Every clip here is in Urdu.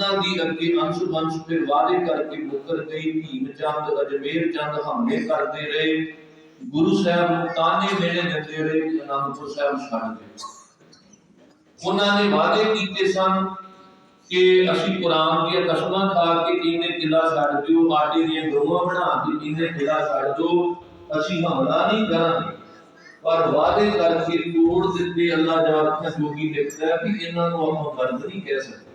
دی اگے انش بنش تے وعدے کر کے مکر گئی بھیم چند اجمیر چند حملے کرتے رہے گرو صاحب تانے میرے دیتے رہے انندپور صاحب چھڑ گئے انہوں نے وعدے کیتے سن کہ اسی قرآن کی قسمہ کھا کے تین قلعہ چھڑ دیو آٹے دیا گروہ بنا کے تین قلعہ چھڑ دو اسی حملہ نہیں کریں پر وعدے کر کے توڑ دیتے اللہ جواب کیا جو کی دیکھتا ہے کہ انہوں نے ہم مرد نہیں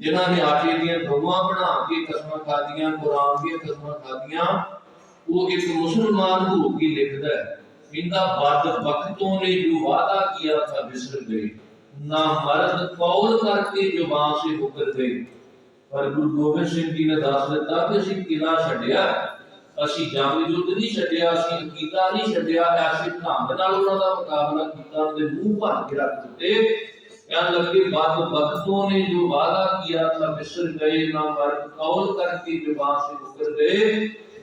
ਜਿਨ੍ਹਾਂ ਨੇ ਆਟੇ ਦੀਆਂ ਗਊਆਂ ਬਣਾ ਕੇ ਕਸਮਾਂ ਖਾਦੀਆਂ ਕੁਰਾਨ ਦੀਆਂ ਕਸਮਾਂ ਖਾਦੀਆਂ ਉਹ ਇੱਕ ਮੁਸਲਮਾਨ ਹੋ ਕੇ ਲਿਖਦਾ ਹੈ ਇਹਦਾ ਬਾਦ ਵਕਤੋਂ ਨੇ ਜੋ ਵਾਦਾ ਕੀਤਾ ਥਾ ਬਿਸਰ ਗਏ ਨਾ ਮਰਦ ਕੌਲ ਕਰਕੇ ਜ਼ੁਬਾਨ ਸੇ ਹੁਕਰ ਗਏ ਪਰ ਗੁਰੂ ਗੋਬਿੰਦ ਸਿੰਘ ਜੀ ਨੇ ਦੱਸ ਦਿੱਤਾ ਕਿ ਅਸੀਂ ਕਿਲਾ ਛੱਡਿਆ ਅਸੀਂ ਜੰਗ ਜੁੱਧ ਨਹੀਂ ਛੱਡਿਆ ਅਸੀਂ ਅਕੀਦਾ ਨਹੀਂ ਛੱਡਿਆ ਅਸੀਂ ਢੰਗ ਨਾਲ ਉਹਨਾਂ ਦਾ ਮੁਕਾਬਲਾ ਕੀਤਾ ਉਹਦੇ ਮੂੰਹ ਭਰ ਕੇ ਰੱਖ ਦਿੱਤੇ یا اللہ کے بعد وقتوں نے جو وعدہ کیا تھا مصر گئے نہ قول کر کے جو وہاں سے گزر گئے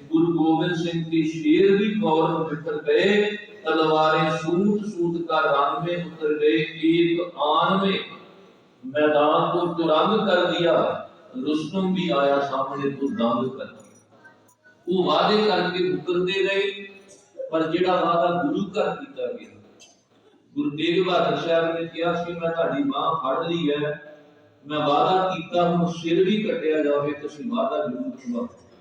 گرو گوبند سنگھ کے شیر بھی قول میں بکر گئے تلواریں سوت سوت کا رنگ میں اتر گئے ایک آن میں میدان کو ترنگ کر دیا رسلم بھی آیا سامنے تو دنگ کر دیا وہ وعدے کر کے بکر دے گئے پر جڑا وعدہ گرو کر دیتا گیا ਗੁਰੂ ਤੇਗ ਬਹਾਦਰ ਸਾਹਿਬ ਨੇ ਕਿਹਾ ਸੀ ਮੈਂ ਤੁਹਾਡੀ ਬਾਹ ਫੜ ਲਈ ਹੈ ਮੈਂ ਵਾਦਾ ਕੀਤਾ ਹੁਣ ਸਿਰ ਵੀ ਕੱਟਿਆ ਜਾਵੇ ਤੁਸੀਂ ਵਾਦਾ ਜ਼ਰੂਰ ਪੂਰਾ ਕਰੋ